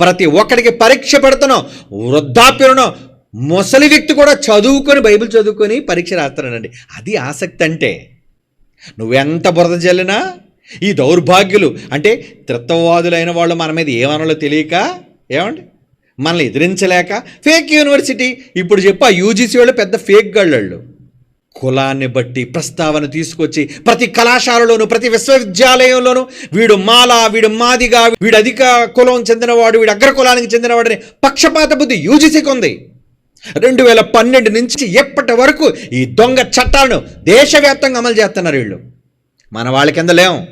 ప్రతి ఒక్కడికి పరీక్ష పెడుతున్నాం వృద్ధాప్యులను ముసలి వ్యక్తి కూడా చదువుకొని బైబిల్ చదువుకొని పరీక్ష రాస్తున్నాడండి అది ఆసక్తి అంటే నువ్వెంత బురద జల్లినా ఈ దౌర్భాగ్యులు అంటే త్రిత్వవాదులైన వాళ్ళు మన మీద ఏమనాలో తెలియక ఏమండి? మనల్ని ఎదిరించలేక ఫేక్ యూనివర్సిటీ ఇప్పుడు చెప్పు ఆ యూజీసీ వాళ్ళు పెద్ద ఫేక్ గళ్ళు కులాన్ని బట్టి ప్రస్తావన తీసుకొచ్చి ప్రతి కళాశాలలోను ప్రతి విశ్వవిద్యాలయంలోనూ వీడు మాల వీడు మాదిగా వీడు అధిక కులం చెందినవాడు వీడు అగ్ర కులానికి చెందినవాడు పక్షపాత బుద్ధి యూజీసీకి ఉంది. రెండు వేల పన్నెండు నుంచి ఎప్పటి వరకు ఈ దొంగ చట్టాలను దేశవ్యాప్తంగా అమలు చేస్తున్నారు వీళ్ళు. మన వాళ్ళ కింద లేం.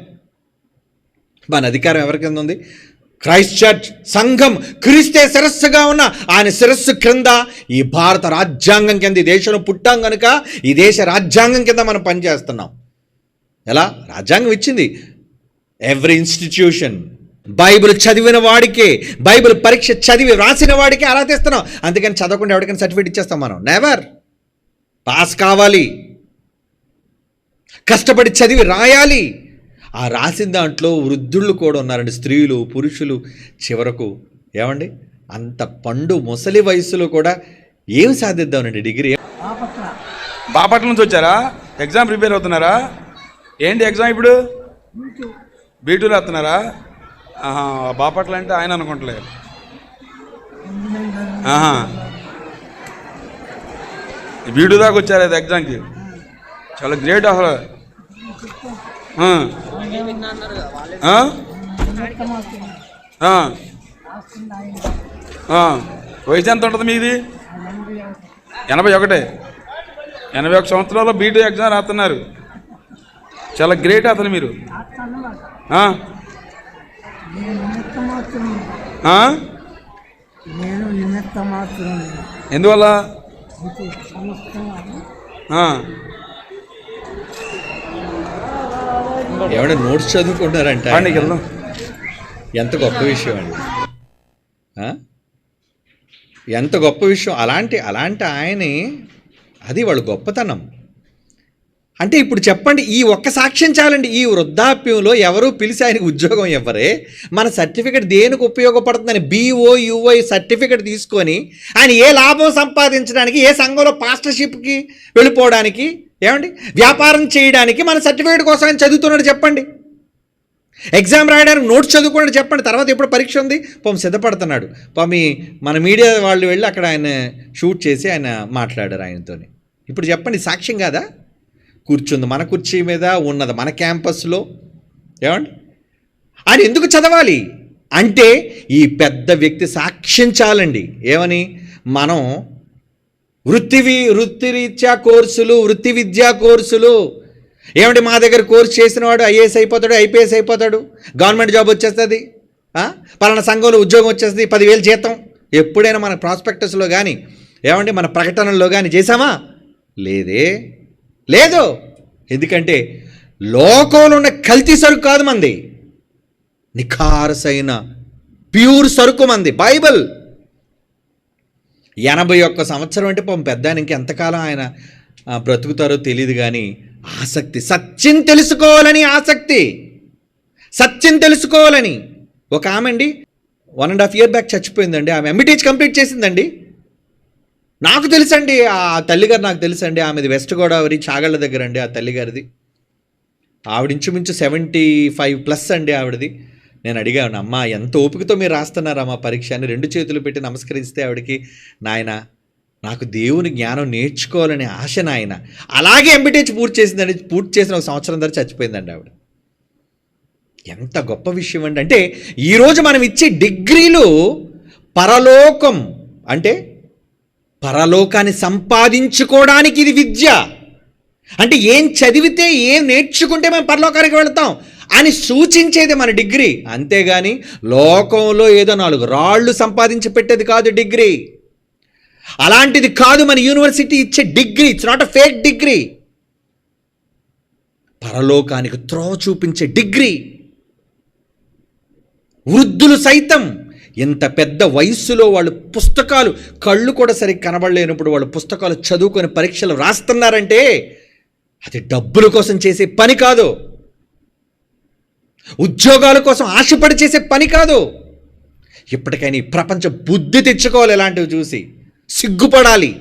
మన అధికారం ఎవరి కింద ఉంది? క్రైస్ట్ చర్చ్ సంఘం క్రీస్తే శిరస్సుగా ఉన్న ఆయన శిరస్సు క్రింద ఈ భారత రాజ్యాంగం కింద ఈ దేశంలో పుట్టాం కనుక ఈ దేశ రాజ్యాంగం కింద మనం పనిచేస్తున్నాం. ఎలా? రాజ్యాంగం ఇచ్చింది. ఎవ్రీ ఇన్స్టిట్యూషన్ బైబిల్ చదివిన వాడికే బైబిల్ పరీక్ష చదివి రాసిన వాడికే అలా అందుకని చదవకుండా ఎవరికైనా సర్టిఫికేట్ ఇచ్చేస్తాం మనం. నెవర్ పాస్ కావాలి. కష్టపడి చదివి రాయాలి. ఆ రాసిన దాంట్లో వృద్ధుళ్ళు కూడా ఉన్నారండి. స్త్రీలు పురుషులు చివరకు. ఏమండి? అంత పండు ముసలి వయసులో కూడా ఏం సాధిద్దామనండి డిగ్రీ? బాపట్ల నుంచి వచ్చారా? ఎగ్జామ్ ప్రిపేర్ అవుతున్నారా? ఏంటి ఎగ్జామ్ ఇప్పుడు? B two. రాస్తున్నారా? ఆహా, బాపట్ల అంటే ఆయన అనుకుంటలే ఆహా. బీటూ దాకా వచ్చారు అది ఎగ్జామ్కి. చాలా గ్రేట్ అసలు. వయసు ఎంత ఉంటుంది మీది? ఎనభై ఒకటే. ఎనభై ఒక సంవత్సరాల్లో బీటూ ఎగ్జామ్ రాస్తున్నారు. చాలా గ్రేట్ అతను మీరు. ఎందువల్ల? ఆ. ఏమంటే నోట్స్ చదువుకుంటారంట వెళ్దాం. ఎంత గొప్ప విషయం అండి? ఎంత గొప్ప విషయం. అలాంటి అలాంటి ఆయనే అది వాళ్ళ గొప్పతనం. అంటే ఇప్పుడు చెప్పండి ఈ ఒక్క సాక్ష్యం చాలండి. ఈ వృద్ధాప్యంలో ఎవరు పిలిచి ఆయనకి ఉద్యోగం ఇవ్వరే? మన సర్టిఫికెట్ దేనికి ఉపయోగపడుతుందని బీఓ యుఐ సర్టిఫికెట్ తీసుకొని ఆయన ఏ లాభం సంపాదించడానికి ఏ సంఘంలో పాస్టర్షిప్కి వెళ్ళిపోవడానికి ఏమండి? వ్యాపారం చేయడానికి మన సర్టిఫికేట్ కోసం ఆయన చదువుతున్నాడు చెప్పండి. ఎగ్జామ్ రాయడానికి నోట్స్ చదువుకున్నాడు చెప్పండి. తర్వాత ఎప్పుడు పరీక్ష ఉంది? పాపం సిద్ధపడుతున్నాడు. పామి మన మీడియా వాళ్ళు వెళ్ళి అక్కడ ఆయన షూట్ చేసి ఆయన మాట్లాడారు ఆయనతోని. ఇప్పుడు చెప్పండి సాక్ష్యం కాదా? కూర్చుంది మన కుర్చీ మీద ఉన్నది మన క్యాంపస్లో. ఏమండి? ఆయన ఎందుకు చదవాలి? అంటే ఈ పెద్ద వ్యక్తి సాక్ష్యం చాలండి. ఏమని? మనం వృత్తి వృత్తిరీత్యా కోర్సులు వృత్తి విద్యా కోర్సులు. ఏమిటి మా దగ్గర కోర్సు చేసినవాడు ఐఏఎస్ అయిపోతాడు ఐపీఎస్ అయిపోతాడు. గవర్నమెంట్ జాబ్ వచ్చేస్తుంది. పలానా సంఘంలో ఉద్యోగం వచ్చేస్తుంది పదివేలు జీతం. ఎప్పుడైనా మన ప్రాస్పెక్టస్లో కానీ ఏమంటే మన ప్రకటనల్లో కానీ చేసామా లేదే. లేదు. ఎందుకంటే లోకంలో ఉన్న కల్తీ సరుకు కాదు మంది. నిఖారసైన ప్యూర్ సరుకు మంది. బైబిల్. ఎనభై ఒక్క సంవత్సరం అంటే పాపం పెద్ద ఆయన ఇంకెంతకాలం ఆయన బ్రతుకుతారో తెలియదు కానీ ఆసక్తి. సత్యం తెలుసుకోవాలని ఆసక్తి. సత్యం తెలుసుకోవాలని. ఒక ఆమె అండి one and half year back చచ్చిపోయిందండి. ఆమె ఎంబీటీహెచ్ కంప్లీట్ చేసిందండి. నాకు తెలుసండి ఆ తల్లిగారు నాకు తెలుసండి ఆమెది వెస్ట్ గోదావరి చాగళ్ళ దగ్గర అండి ఆ తల్లిగారిది. ఆవిడ ఇంచుమించు సెవెంటీ ఫైవ్ ప్లస్ అండి ఆవిడది. నేను అడిగాను అమ్మ ఎంత ఓపికతో మీరు రాస్తున్నారమ్మా పరీక్ష? అని రెండు చేతులు పెట్టి నమస్కరిస్తే ఆవిడకి నాయన నాకు దేవుని జ్ఞానం నేర్చుకోవాలనే ఆశ నాయన. అలాగే ఎంబీటీహెచ్ పూర్తి చేసిందండి పూర్తి చేసిన ఒక సంవత్సరం ధర చచ్చిపోయిందండి ఆవిడ. ఎంత గొప్ప విషయం అండి. అంటే ఈరోజు మనం ఇచ్చే డిగ్రీలు పరలోకం అంటే పరలోకాన్ని సంపాదించుకోవడానికి ఇది విద్య. అంటే ఏం చదివితే ఏం నేర్చుకుంటే మేము పరలోకానికి వెళతాం. అని సూచించేది మన డిగ్రీ. అంతేగాని లోకంలో ఏదో నాలుగు రాళ్ళు సంపాదించి పెట్టేది కాదు డిగ్రీ. అలాంటిది కాదు మన యూనివర్సిటీ ఇచ్చే degree. It's not a fake degree. పరలోకానికి త్రోవ చూపించే డిగ్రీ. వృద్ధులు సైతం ఇంత పెద్ద వయస్సులో వాళ్ళు పుస్తకాలు కళ్ళు కూడా సరిగ్గా కనబడలేనప్పుడు వాళ్ళు పుస్తకాలు చదువుకొని పరీక్షలు రాస్తున్నారంటే అది డబ్బుల కోసం చేసే పని కాదు. ఉద్యోగాల కోసం ఆశపడి చేసే పని కాదు. ఇప్పటికైనా ఈ ప్రపంచ బుద్ధి తెచ్చుకోవాలి ఇలాంటివి చూసి. సిగ్గుపడాలి.